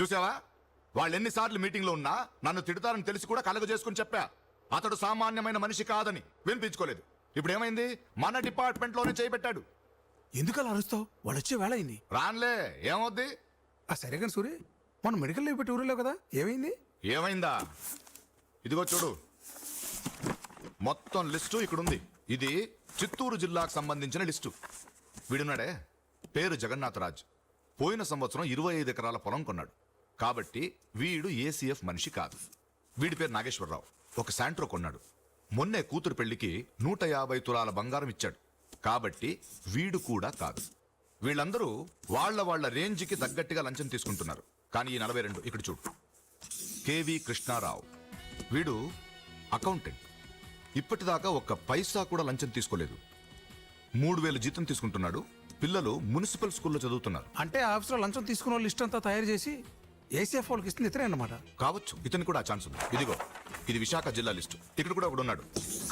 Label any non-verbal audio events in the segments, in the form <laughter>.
చూసావా? వాళ్ళు ఎన్నిసార్లు మీటింగ్లో ఉన్నా నన్ను తిడతారని తెలిసి కూడా కలగ చేసుకుని చెప్పా. అతడు సామాన్యమైన మనిషి కాదని వినిపించుకోలేదు. ఇప్పుడు ఏమైంది మన డిపార్ట్మెంట్లోనే చేయబెట్టాడు. ఎందుకు అలా అరుస్తావు? వాళ్ళు వచ్చే వేళ అయింది. రాన్లే ఏమవుద్ది? ఆ సరే కానీ సూరి మనం మెడికల్ లీవ్ పెట్టి ఊరిలో కదా ఏమైంది? ఏమైందా? ఇదిగో చూడు. మొత్తం లిస్టు ఇక్కడుంది. ఇది చిత్తూరు జిల్లాకు సంబంధించిన లిస్టు. వీడున్నాడే? పేరు జగన్నాథరాజ్. పోయిన సంవత్సరం ఇరవై ఐదు ఎకరాల పొలం కొన్నాడు. కాబట్టి వీడు ఏసీఎఫ్ మనిషి కాదు. వీడి పేరు నాగేశ్వరరావు. ఒక శాంట్రో కొన్నాడు. మొన్నే కూతురు పెళ్ళికి నూట యాభై తులాల బంగారం ఇచ్చాడు. కాబట్టి వీడు కూడా కాదు. వీళ్ళందరూ వాళ్ళ వాళ్ళ రేంజ్కి తగ్గట్టుగా లంచం తీసుకుంటున్నారు. కానీ ఈ నలభై రెండు ఇక్కడ చూడు. K V Krishna Rao. వీడు అకౌంటెంట్. ఇప్పటిదాకా ఒక్క పైసా కూడా లంచం తీసుకోలేదు. మూడు వేలు జీతం తీసుకుంటున్నాడు. పిల్లలు మున్సిపల్ స్కూల్లో చదువుతున్నారు. అంటే ఆఫీసులో లంచం తీసుకున్న వాళ్ళు లిస్ట్ అంతా తయారు చేసి ఏసీఎఫ్ వాళ్ళకి ఇస్తుంది ఇతరే అన్నమాట. కావచ్చు. ఇతను కూడా ఛాన్స్ ఉంది. ఇదిగో ఇది విశాఖ జిల్లా లిస్టు. ఇక్కడ కూడా ఒకడు ఉన్నాడు.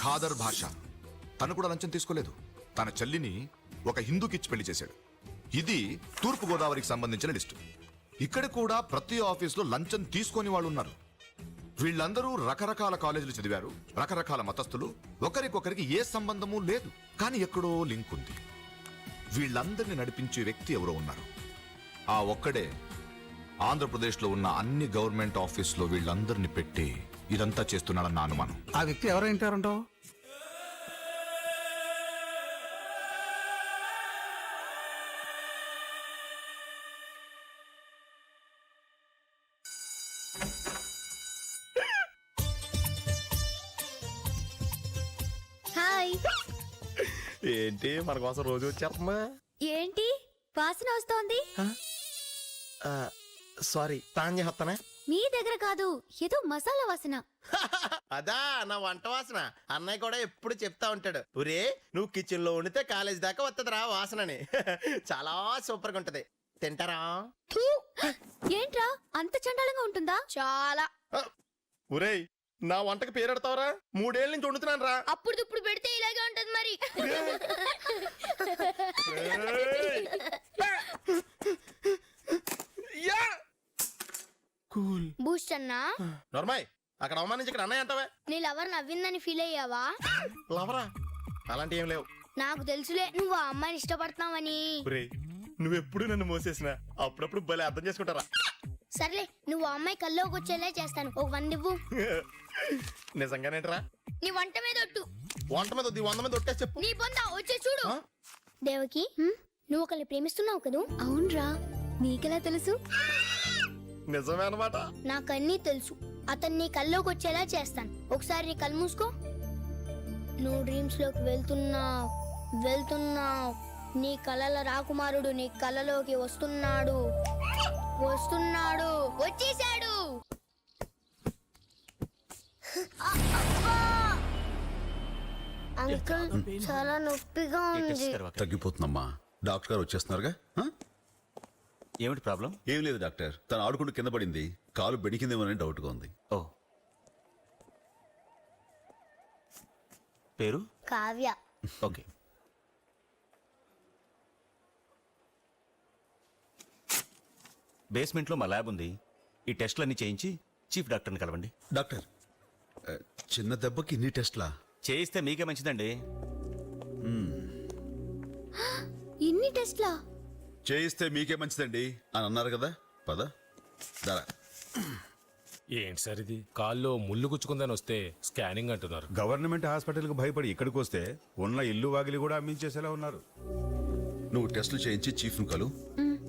ఖాదర్ భాష. తను కూడా లంచం తీసుకోలేదు. తన చెల్లిని ఒక హిందూకిచ్చి పెళ్ళి చేశాడు. ఇది తూర్పు గోదావరికి సంబంధించిన లిస్టు. ఇక్కడ కూడా ప్రతి ఆఫీస్లో లంచం తీసుకొని వాళ్ళు ఉన్నారు. వీళ్ళందరూ రకరకాల కాలేజీలు చదివారు రకరకాల మతస్థులు. ఒకరికొకరికి ఏ సంబంధము లేదు. కానీ ఎక్కడో లింక్ ఉంది. వీళ్ళందరినీ నడిపించే వ్యక్తి ఎవరో ఉన్నారు. ఆ ఒక్కడే ఆంధ్రప్రదేశ్లో ఉన్న అన్ని గవర్నమెంట్ ఆఫీసులో వీళ్ళందరినీ పెట్టి ఇదంతా చేస్తున్నాడన్న అనుమానం. ఆ వ్యక్తి ఎవరైంటారంటావు హాయ్. ఏంటి మన కోసం రోజు వచ్చేస్తుందా ఏంటి? వాసన వస్తోంది. సారీ తాన్ చేస్తానా మీ దగ్గర కాదు ఏదో మసాలా వాసన. <laughs> అదా నా వంట వాసన. అన్నయ్య కూడా ఎప్పుడు చెప్తా ఉంటాడు. ఒరే నువ్వు కిచెన్లో ఉండితే కాలేజ్ దాకా వస్తుందిరా వాసనని. <laughs> చాలా సూపర్గా ఉంటది. తింటారా! ఏంట్రా అంత చండాలంగా ఉంటుందా? చాలా. ఒరేయ్ నా వంటకి పేరెడతావరా మూడేళ్ళ నుంచి వండుతున్నాను రా అప్పుడు ఇప్పుడు పెడితే ఇలాగే ఉంటది మరి. <laughs> బూస్ట్ అన్నా నర్మాయ్ అక్కడ అవమానించి ఇక్కడ అన్నయ్య అంటావా? నీ లవర్ నవ్విందని ఫీల్ అయ్యావా? లవరా? అలాంటి ఏం లేవు. నాకు తెలుసులే నువ్వు ఆ అమ్మాయిని ఇష్టపడుతున్నావని. ఒరేయ్ నువ్వెప్పుడు నన్ను మోసేసిన అప్పుడప్పుడు భలే అర్థం చేసుకుంటారా? సర్లే నువ్వు ఆ అమ్మాయి కల్లోకి వచ్చేలా చేస్తాను. ఒక వంద ఇవ్వు. నిజంగానేట్రా? నీ వంట మీద ఒట్టు. వంట మీద వద్దు, ఈ వంద మీద ఒట్టేసి చెప్పు. నీ బొంద వచ్చే చూడు. ఆ? దేవకి నువ్వు ఒకరిని ప్రేమిస్తున్నావు కదూ? అవునరా నీకెలా తెలుసు? నిజమే అనమాట నాకన్నీ తెలుసు. అతన్ని కల్లోకి వచ్చేలా చేస్తాను. ఒకసారి నీ కళ్ళు మూసుకో. నువ్వు డ్రీమ్స్లోకి వెళ్తున్నావు. వెళ్తున్నావు. నీ కలల రాకుమారుడు నీ కలలోకి వస్తున్నాడు. వస్తున్నాడు. వచ్చేసాడు. అంకుల్ చాలా నొప్పిగా ఉంది. తగ్గిపోతుందమ్మా. డాక్టర్ గారు వచ్చేస్తున్నారుగా? ఏమిటి ప్రాబ్లం? ఏం లేదు డాక్టర్. తను ఆడుకుంటూ కింద పడింది. కాలు బెడికిందేమోనని డౌట్గా ఉంది. ఓ. పేరు? కావ్య. ఓకే. బేస్మెంట్లో మా ల్యాబ్ ఉంది. ఈ టెస్ట్లన్నీ చేయించి చీఫ్ డాక్టర్ని కలవండి. డాక్టర్ ఆ, చిన్న దెబ్బకి ఇన్ని టెస్ట్లా? చేయిస్తే మీకే మంచిదండి. <gasps> ఇన్ని టెస్ట్లా? చేయిస్తే మీకే మంచిదండి అని అన్నారు కదా. పద. దరా. ఏంటి సార్ ఇది? కాల్లో ముళ్ళు గుచ్చుకుందని వస్తే స్కానింగ్ అంటున్నారు. గవర్నమెంట్ హాస్పిటల్కి భయపడి ఇక్కడికి వస్తే ఉన్న ఇల్లు వాకిలి కూడా అమ్మించేసేలా ఉన్నారు. నువ్వు టెస్టులు చేయించి చీఫ్ను కలు.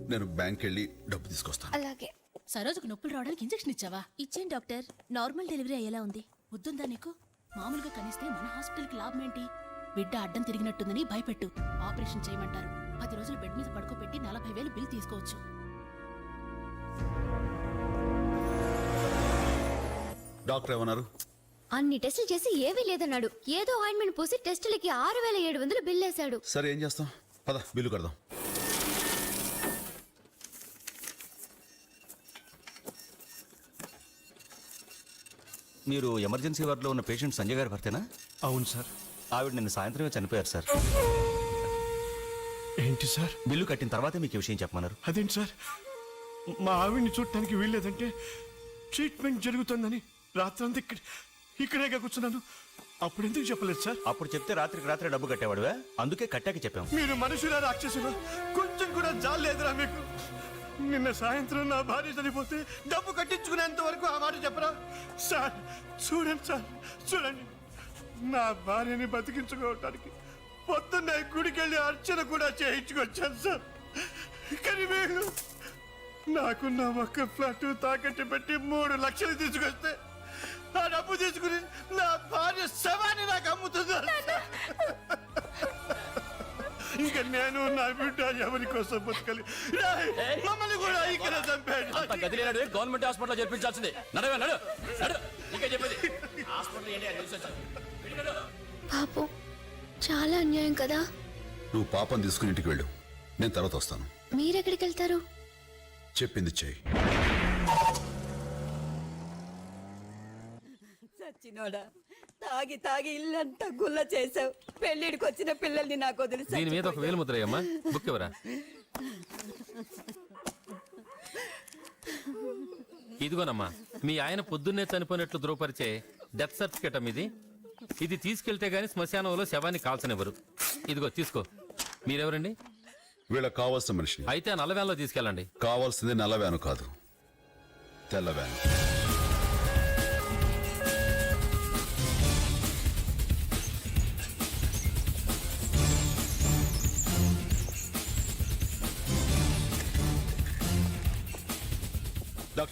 నేను బ్యాంక్ వెళ్ళి డబ్బు తీసుకొస్తాను. అలాగే. సరోజకు నొప్పులు రావడానికి ఇంజెక్షన్ ఇచ్చావా? ఇచ్చేం డాక్టర్. నార్మల్ డెలివరీ అయ్యేలా ఉంది. వద్దుందా నీకు? మామూలుగా కనిస్తే మన హాస్పిటల్కి లాభం ఏంటి బిడ్డ అడ్డం తిరిగినట్టుందని భయపెట్టు. ఆపరేషన్ చేయమంటారు. పది రోజులు బెడ్ మీద పడుకోబెట్టి నలభై వేలు బిల్ తీసుకోవచ్చు. డాక్టర్ ఏమన్నారు? అన్ని టెస్టులు చేసి ఏమీ లేదన్నాడు. ఏదో ఆయింట్మెంట్ పూసి టెస్టులకి ఆరు వేల ఏడు వందలు బిల్ వేశాడు. సరే ఏం చేస్తాం? పద బిల్లు కడదాం. మీరు ఎమర్జెన్సీ వార్డులో ఉన్న పేషెంట్ సంజయ్ గారి భర్తేనా? అవును సార్. ఆవిడ నిన్న సాయంత్రమే చనిపోయారు సార్. ఏంటి సార్? బిల్లు కట్టిన తర్వాతే మీకు ఈ విషయం చెప్పమన్నారు. అదేంటి సార్? మా ఆవిడ్ని చూడటానికి వీల్లేదంటే ట్రీట్మెంట్ జరుగుతుందని రాత్రంతా ఇక్కడ ఇక్కడేగా కూర్చున్నాను. అప్పుడు ఎందుకు చెప్పలేదు సార్? అప్పుడు చెప్తే రాత్రికి రాత్రి డబ్బు కట్టేవాడువా? అందుకే కట్టాక చెప్పాం. మీరు మనుషులా రాక్షసులు. కొంచెం కూడా జాలేదురా మీకు. నిన్న సాయంత్రం నా భార్య చనిపోతే డబ్బు కట్టించుకునేంత వరకు ఆ మాట చెప్పరా? సార్ చూడండి సార్ చూడండి. నా భార్యని బతికించుకోవటానికి పొద్దున్నే గుడికి వెళ్ళి అర్చన కూడా చేయించుకొచ్చాను సార్. కానీ మీరు నాకున్న ఒక్క ఫ్లాట్ తాకట్టు పెట్టి మూడు లక్షలు తీసుకొస్తే ఆ డబ్బు తీసుకుని నా భార్య శవాన్ని నాకు సార్. ఇంకా నేను నా బిడ్డ ఎవరి కోసం బతకాలి? మమ్మల్ని కూడా ఇక్కడ చంపాడు గవర్నమెంట్ హాస్పిటల్ చేర్పించాల్సిందే. నడవే నడు నడు. నీకే చెప్పేది. హాస్పిటల్ ఏంటి. పాపం చాలా అన్యాయం కదా? నువ్వు పాపం తీసుకుని ఇంటికి వెళ్ళు. నేను తర్వాత వస్తాను. మీరెక్కడికి వెళ్తారు చెప్పింది చెయ్యి. చచ్చినోడా తాగి తాగి ఇల్లంతా గుల్ల చేసావు పెళ్ళిడికి వచ్చిన పిల్లల్ని నాకు వదిలి దీని మీద ఒక వేలు ముద్ర అమ్మా బుక్ ఇవ్వరా? ఇదిగోనమ్మా మీ ఆయన పొద్దున్నే చనిపోయినట్లు ధృవపరిచే డెత్ సర్టిఫికేట్ అమ్మ ఇది. ఇది తీసుకెళ్తే గానీ శ్మశానంలో శవాన్ని కాల్చనివ్వరు. ఇదిగో తీసుకో. మీరెవరండి? వీళ్ళకి కావాల్సిన మనిషిని. అయితే ఆ నల్ల వ్యాన్లో తీసుకెళ్ళండి. కావాల్సింది నల్ల వ్యాను కాదు. తెల్ల వ్యాను.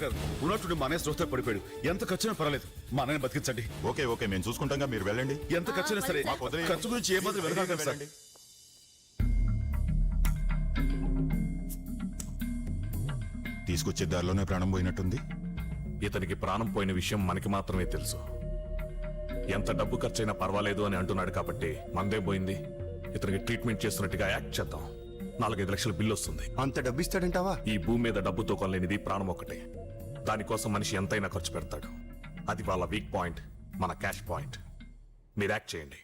డాక్టర్ ఉన్నట్టుండి మా అన్నయ్య శ్రోత పడిపోయాడు. ఎంత ఖర్చునా పర్వాలేదు. మా బతికించండి. Okay okay. మేము చూసుకుంటాం మీరు వెళ్ళండి. ఎంత ఖర్చునా సరే మాకు వదిలేయండి. ఖర్చు గురించి ఏమాత్రం వెనకాడకండి సార్. తీసుకొచ్చే దారిలోనే ప్రాణం పోయినట్టుంది. ఇతనికి ప్రాణం పోయిన విషయం మనకి మాత్రమే తెలుసు. ఎంత డబ్బు ఖర్చైనా పర్వాలేదు అని అంటున్నాడు కాబట్టి మందే పోయింది. ఇతనికి ట్రీట్మెంట్ చేస్తున్నట్టుగా యాక్ట్ చేద్దాం. నాలుగైదు లక్షల బిల్లు వస్తుంది. అంత డబ్బు ఇస్తాడంటావా? ఈ భూమి మీద డబ్బుతో కొనలేనిది ప్రాణం ఒకటే దానికోసం మనిషి ఎంతైనా ఖర్చు పెడతాడు. అది వాళ్ళ వీక్ పాయింట్ మన క్యాష్ పాయింట్ మీరు యాక్ట్ చేయండి.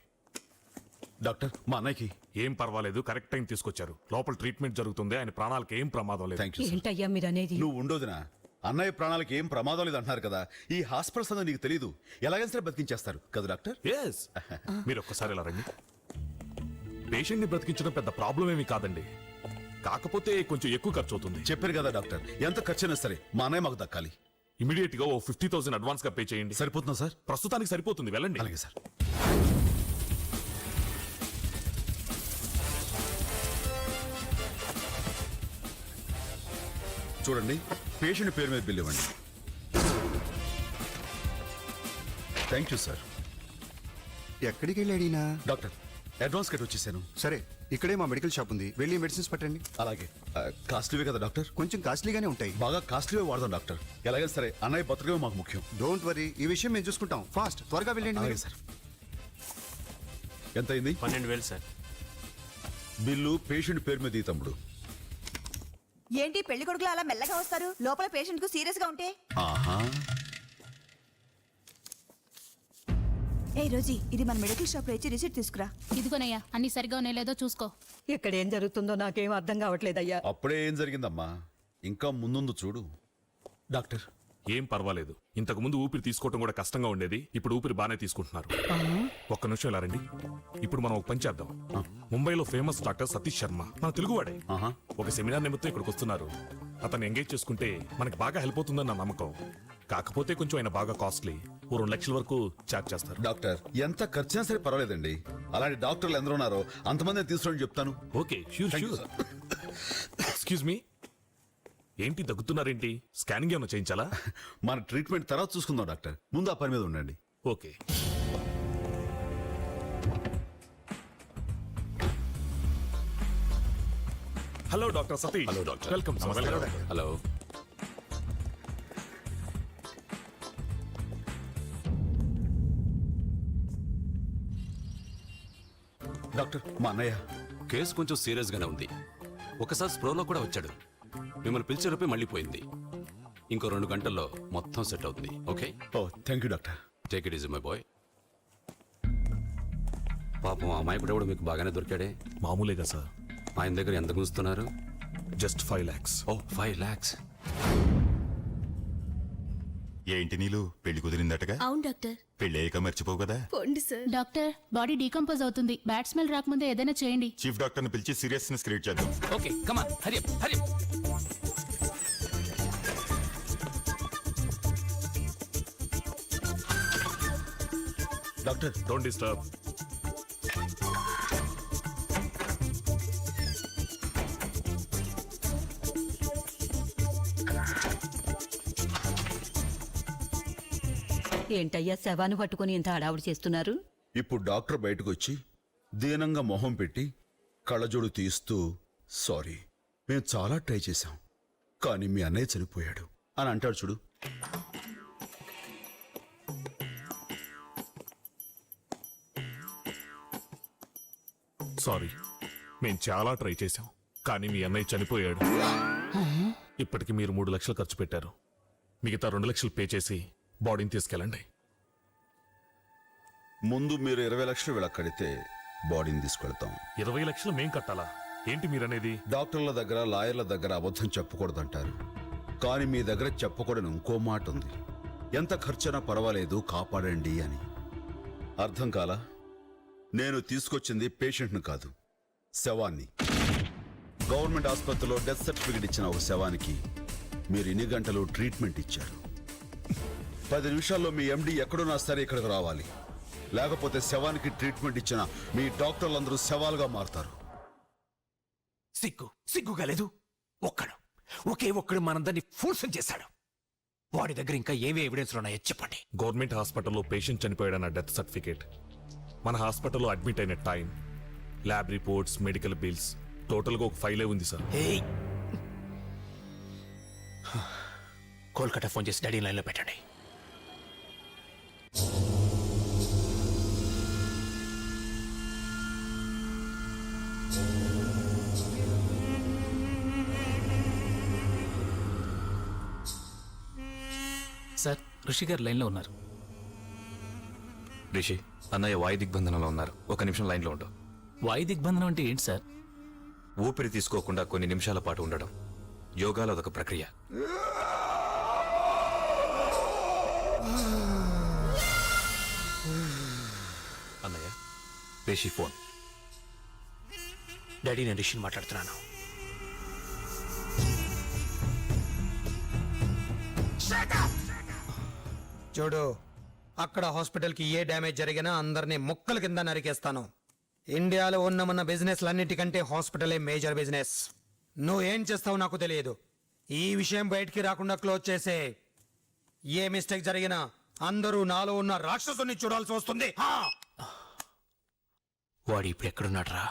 డాక్టర్ మా అన్నయ్యకి. ఏం పర్వాలేదు కరెక్ట్ టైం తీసుకొచ్చారు. లోపల ట్రీట్మెంట్ జరుగుతుంది ఆయన ప్రాణాలకు ఏం ప్రమాదం లేదు. Thank you sir. ఏంటయ్యా మీరు అనేది నువ్వు ఉండోదినా అన్నయ్య ప్రాణాలకు ఏం ప్రమాదం లేదు అంటున్నారు కదా. ఈ హాస్పిటల్స్ అన్నది నీకు తెలియదు ఎలాగైనా సరే బతికించేస్తారు కదా డాక్టర్? ఎస్ <laughs> మీరు ఒక్కసారి ఇలా రండి. పేషెంట్ని బ్రతికించడం పెద్ద ప్రాబ్లం ఏమీ కాదండి. కాకపోతే కొంచెం ఎక్కువ ఖర్చు అవుతుంది చెప్పారు కదా డాక్టర్. ఎంత ఖర్చైనా సరే మా అన్నయ్య మాకు దక్కాలి. ఇమీడియట్గా ఓ ఫిఫ్టీ థౌసండ్ అడ్వాన్స్గా పే చేయండి. సరిపోతుందా సార్? ప్రస్తుతానికి సరిపోతుంది వెళ్ళండి. అలాగే సార్. చూడండి పేషెంట్ పేరు మీద బిల్ ఇవ్వండి. థ్యాంక్ యూ సార్ ఎక్కడికి వెళ్ళాడినా డాక్టర్ అడ్వాన్స్ కట్ వచ్చేసాను సరే ఇక్కడే మా మెడికల్ షాప్ ఉంది. వెళ్ళి మెడిసిన్స్ పట్టండి. అలాగే. కాస్ట్లీవే కదా డాక్టర్? కొంచెం కాస్ట్లీగానే ఉంటాయి. బాగా కాస్ట్లీవే వాడదాం డాక్టర్. ఎలాగైనా సరే అన్నయ్య బతకమే మాకు ముఖ్యం. డోంట్ వరీ ఈ విషయం మేము చూసుకుంటాం. ఫాస్ట్ త్వరగా వెళ్ళండి. సార్. ఎంత అయింది పన్నెండు వేలు సార్. బిల్లు పేషెంట్ పేరు మీద తమ్ముడు. ఏంటి పెళ్ళి కొడుకులు అలా మెల్లగా వస్తారు? లోపల పేషెంట్కు సీరియస్గా ఉంటే? ఆహా. ఏ రోజీ ఇది మన మెడికల్ షాప్లో ఇచ్చి రిసిప్ట్ తీసుకురా. ఇదిగోనయ్యా అన్ని సరిగా ఉన్నాయో లేదో చూసుకో. ఇక్కడ ఏం జరుగుతుందో నాకేం అర్థం కావట్లేదయ్యా. అప్పుడే ఏం జరిగిందమ్మా? ఇంకా ముందుందు చూడు. డాక్టర్. ఏం పర్వాలేదు. ఇంతకు ముందు ఊపిరి తీసుకోవడం కూడా కష్టంగా ఉండేది. ఇప్పుడు ఊపిరి బాగానే తీసుకుంటున్నారు. ఒక్క నిమిషం ఇలా రండి. ఇప్పుడు మనం ఒక పని చేద్దాం. ముంబైలో ఫేమస్ డాక్టర్ సతీష్ శర్మ. మన తెలుగువాడే. ఆహా. ఒక సెమినార్ నిమిత్తం ఇక్కడికి వస్తున్నారు. అతను ఎంగేజ్ చేసుకుంటే మనకి బాగా హెల్ప్ అవుతుందని నా నమ్మకం. కాకపోతే కొంచెం ఆయన బాగా కాస్ట్లీ. ఓ రెండు లక్షల వరకు చార్జ్ చేస్తారు. డాక్టర్ ఎంత ఖర్చైనా సరే పర్వాలేదండి. అలాంటి డాక్టర్లు ఎందరో ఉన్నారో అంతమంది తీసుకుని చెప్తాను. Okay sure sure excuse me ఏంటి దగ్గుతున్నారేంటి? స్కానింగ్ ఏమైనా చేయించాలా? <laughs> మన ట్రీట్మెంట్ తర్వాత చూసుకుందాం డాక్టర్. ముందు ఆ పని మీద ఉండండి. Okay. Hello doctor Satish. Hello doctor. Welcome welcome hello doctor. మా అన్నయ్య. కేసు కొంచెం సీరియస్ గానే ఉంది. ఒకసారి స్ప్రోలో కూడా వచ్చాడు. మిమ్మల్ని పిలిచేలోపే మళ్ళీ పోయింది. ఇంకో రెండు గంటల్లో మొత్తం సెట్ అవుతుంది. Okay? Oh thank you doctor. Take it easy my boy. పాపం ఆ అమ్మాయి కూడా మీకు బాగానే దొరికాడే. మామూలేగా సార్. ఆయన దగ్గర ఎంత గుంచుతున్నారు just five lakhs oh five lakhs ఏంటి నీళ్ళు పెళ్ళి కుదిరిందటగా? అవును డాక్టర్. పెళ్ళి అయ్యాక మర్చిపోవు కదా? పోండి సార్. డాక్టర్ బాడీ డీకంపోజ్ అవుతుంది. బ్యాట్ స్మెల్ రాకముందే ఏదైనా చేయండి. చీఫ్ డాక్టర్ని పిలిచి సీరియస్నెస్ క్రియేట్ చేద్దాం. Okay come on Hari Hari doctor don't disturb ఏంటయ్యా శవాన్ని పట్టుకుని ఇంత హడావుడి చేస్తున్నారు? ఇప్పుడు డాక్టర్ బయటకు వచ్చి దీనంగా మొహం పెట్టి కళ్ళజోడు తీస్తూ సారీ మేము చాలా ట్రై చేశాం కానీ మీ అన్నయ్య చనిపోయాడు. అని అంటాడు చూడు. సారీ మేము చాలా ట్రై చేశాం కానీ మీ అన్నయ్య చనిపోయాడు. ఇప్పటికి మీరు మూడు లక్షలు ఖర్చు పెట్టారు. మిగతా రెండు లక్షలు పే చేసి బాడీని తీసుకెళ్ళండి. ముందు మీరు ఇరవై లక్షలు వీళ్ళ కడితే బాడీని తీసుకెళ్తాం. ఇరవై లక్షలు మేం కట్టాలా? ఏంటి మీరనేది? డాక్టర్ల దగ్గర లాయర్ల దగ్గర అబద్ధం చెప్పకూడదంటారు. కానీ మీ దగ్గర చెప్పకూడని ఇంకో మాట ఉంది. ఎంత ఖర్చైనా పర్వాలేదు కాపాడండి అని. అర్థం కాలా? నేను తీసుకొచ్చింది పేషెంట్ను కాదు శవాన్ని. గవర్నమెంట్ ఆసుపత్రిలో డెత్ సర్టిఫికెట్ ఇచ్చిన ఒక శవానికి మీరు ఇన్ని గంటలు ట్రీట్మెంట్ ఇచ్చారు? పది నిమిషాల్లో మీ ఎండి ఎక్కడున్నా సరే ఇక్కడికి రావాలి. లేకపోతే శవానికి ట్రీట్మెంట్ ఇచ్చిన మీ డాక్టర్లందరూ శవాలుగా మారుతారు. సిగ్గు సిగ్గుగా లేదు. ఒక్కడు ఒకే ఒక్కడు మనందరినీ ఫోర్సం చేశాడు. వాడి దగ్గర ఇంకా ఏమి ఎవిడెన్స్ ఉన్నాయో చెప్పండి. గవర్నమెంట్ హాస్పిటల్లో పేషెంట్ చనిపోయాడన్న డెత్ సర్టిఫికేట్. మన హాస్పిటల్లో అడ్మిట్ అయిన time lab reports medical bills టోటల్గా ఒక ఫైలే ఉంది సార్. ఏయ్! కోల్కతా ఫోన్ చేసి డాడీ లైన్లో పెట్టండి. ఋషి గారు లైన్లో ఉన్నారు. రిషి అన్నయ్య వాయు దిగ్బంధనంలో ఉన్నారు. ఒక నిమిషం లైన్లో ఉండు. వాయు దిగ్బంధనం అంటే ఏంటి సార్? ఊపిరి తీసుకోకుండా కొన్ని నిమిషాల పాటు ఉండడం యోగాలో అదొక ప్రక్రియ. అన్నయ్య రిషి ఫోన్. డాడీ నేను రిషిని మాట్లాడుతున్నాను. చూడు అక్కడ హాస్పిటల్కి ఏ డ్యామేజ్ జరిగినా అందరినీ మొక్కల కింద నరికేస్తాను. ఇండియాలో ఉన్న మన బిజినెస్లన్నిటికంటే హాస్పిటలే మేజర్ బిజినెస్. నువ్వు ఏం చేస్తావు నాకు తెలియదు. ఈ విషయం బయటికి రాకుండా క్లోజ్ చేసే. ఏ మిస్టేక్ జరిగినా అందరూ నాలో ఉన్న రాక్షసుని చూడాల్సి వస్తుంది. వాడు ఇప్పుడు ఎక్కడున్నాడు రా